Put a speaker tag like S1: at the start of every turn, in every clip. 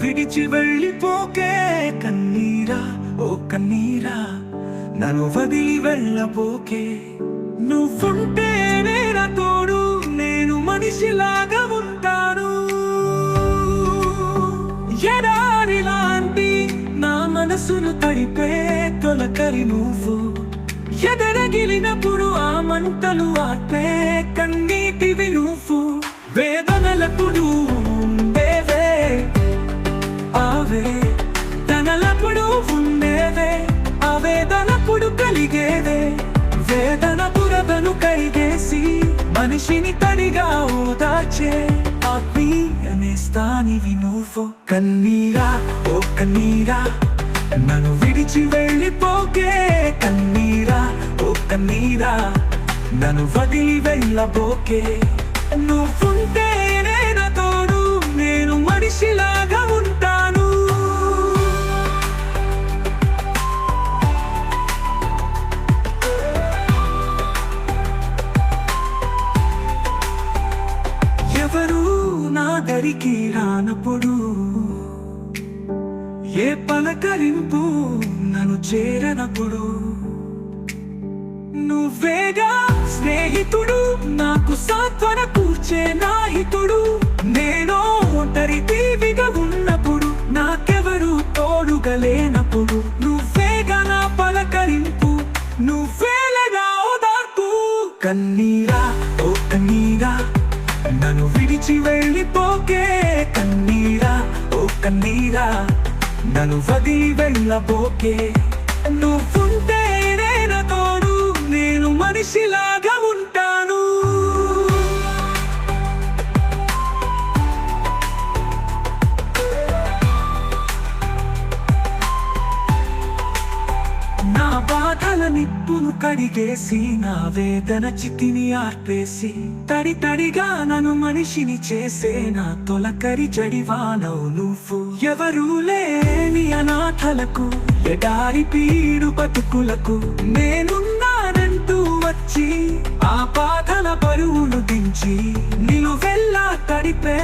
S1: విడిచి వెళ్ళిపోకే కన్నీరా ఓ కన్నీరా నన్ను వదిలి వెళ్ళపోకే నువ్వుంటే నా తోడు నేను మనిషిలాగా ఉంటాను. ఎడారి లాంటి నా మనసును తడిపే తొలకరి నువ్వు. ఎదరగిలినప్పుడు ఆ మంటలు ఆపే కన్నీటివి నువ్వు. వేదనలప్పుడు ఉండేవే ఆవే తనలప్పుడు ఉండేవే అవేదనప్పుడు కలిగేదే. వేదన పురదను కైగేసి మనిషిని తడిగా ఓదాచే ఆత్మీయనే స్థానివి నువ్వు. కన్నీరా ఓ కన్నీరా నన్ను విడిచి వెళ్ళిపోకే కన్నీరా ఓ కన్నీరా నన్ను వదిలి వెళ్ళబోకే. నువ్వుంటే నా రానప్పుడు ఏ పలకరింపు నన్ను చేరనప్పుడు? నువ్వేగా స్నేహితుడు నాకు సాత్వన కూర్చే నాహితుడు నేను ఒంటరి తీవిగా ఉన్నప్పుడు నాకెవరు తోడుగా లేనప్పుడు నువ్వేగా నా పలకరింపు నువ్వేలగా ఓదార్పు? కన్నీరా ఓ కన్నీరా విడిచి వెళ్ళిపోకే కన్నీరా ఓ కన్నీరా. నన్ను వదిలి వెళ్ళబోకే. నువ్వు నిప్పులు కడిగేసి నా వేదన చితిని ఆర్పేసి తడి తడిగా నన్ను మనిషిని చేసే నా తొలకరి జడివానవు నువ్వు. ఎవరు లేని అనాథలకు ఎడారి పీడు బతుకులకు నేనున్నానంటూ వచ్చి ఆ బాధల బరువును దించి నిలువెల్లా తడిపే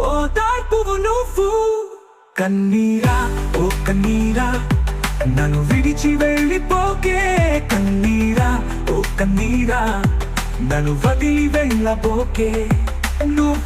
S1: ఓ దార్పువు నువ్వు. కన్నీరా ఓ కన్నీరా నన్ను విడిచి వెళ్ళిపోకే కన్నీరా ఓ కన్నీరా. నన్ను వదిలి వెళ్ళబోకే. నువ్వు